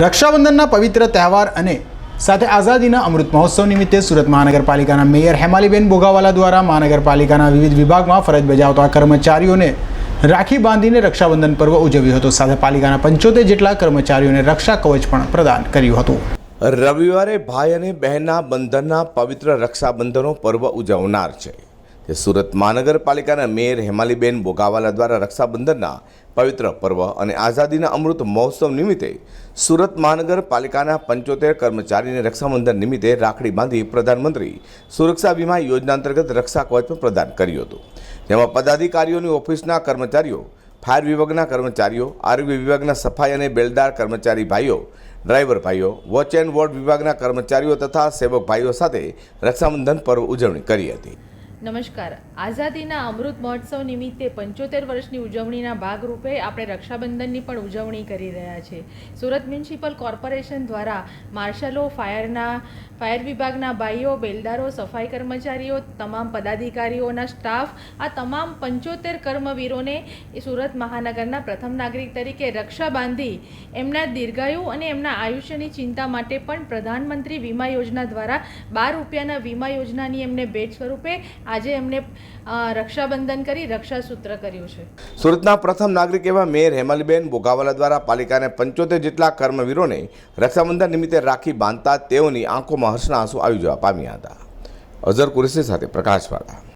રક્ષાબંધનના પવિત્ર તહેવાર અને સાથે આઝાદીના અમૃત મહોત્સવ નિમિત્તે સુરત મહાનગરપાલિકાના મેયર હેમાલીબેન બોગાવાલા દ્વારા મહાનગરપાલિકાના વિવિધ વિભાગમાં ફરજ બજાવતા કર્મચારીઓને રાખી બાંધીને રક્ષાબંધન પર્વ ઉજવ્યું હતું. સાથે પાલિકાના પંચોતેર જેટલા કર્મચારીઓને રક્ષા કવચ પણ પ્રદાન કર્યું હતું. રવિવારે ભાઈ અને બહેનના બંધનના પવિત્ર રક્ષાબંધનનો પર્વ ઉજવનાર છે. સુરત મહાનગરપાલિકાના મેયર હેમાલીબેન બોગાવાલા દ્વારા રક્ષાબંધનના પવિત્ર પર્વ અને આઝાદીના અમૃત મહોત્સવ નિમિત્તે સુરત મહાનગરપાલિકાના પંચોતેર કર્મચારીને રક્ષાબંધન નિમિત્તે રાખડી બાંધી પ્રધાનમંત્રી સુરક્ષા વીમા યોજના અંતર્ગત રક્ષા કવચ પણ પ્રદાન કર્યું હતું. જેમાં પદાધિકારીઓની ઓફિસના કર્મચારીઓ, ફાયર વિભાગના કર્મચારીઓ, આરોગ્ય વિભાગના સફાઈ અને બેલદાર કર્મચારી ભાઈઓ, ડ્રાઈવર ભાઈઓ, વોચ એન્ડ વોર્ડ વિભાગના કર્મચારીઓ તથા સેવક ભાઈઓ સાથે રક્ષાબંધન પર્વ ઉજવણી કરી હતી. નમસ્કાર. આઝાદીના અમૃત મહોત્સવ નિમિત્તે પંચોતેર વર્ષની ઉજવણીના ભાગરૂપે આપણે રક્ષાબંધનની પણ ઉજવણી કરી રહ્યા છે. સુરત મ્યુનિસિપલ કોર્પોરેશન દ્વારા માર્શલો, ફાયરના, ફાયર વિભાગના ભાઈઓ, બેલદારો, સફાઈ કર્મચારીઓ, તમામ પદાધિકારીઓના સ્ટાફ, આ તમામ પંચોતેર કર્મવીરોને એ સુરત મહાનગરના પ્રથમ નાગરિક તરીકે રક્ષા બાંધી એમના દીર્ઘાયુ અને એમના આયુષ્યની ચિંતા માટે પણ પ્રધાનમંત્રી વીમા યોજના દ્વારા બાર રૂપિયાના વીમા યોજનાની એમને ભેટ સ્વરૂપે આજે એમને અ, રક્ષાબંધન કરી રક્ષાસૂત્ર કર્યું છે. સુરતના પ્રથમ નાગરિક એવા મેયર હેમાલીબેન બોગાવાલા દ્વારા પાલિકાને પંચોતેર જેટલા કર્મવીરોને રક્ષાબંધન નિમિત્તે રાખી બાંધતા તેઓની આંખોમાં હર્ષના આંસુ આવી જવા પામ્યા હતા. અઝર કુરેશી સાથે પ્રકાશવાળા.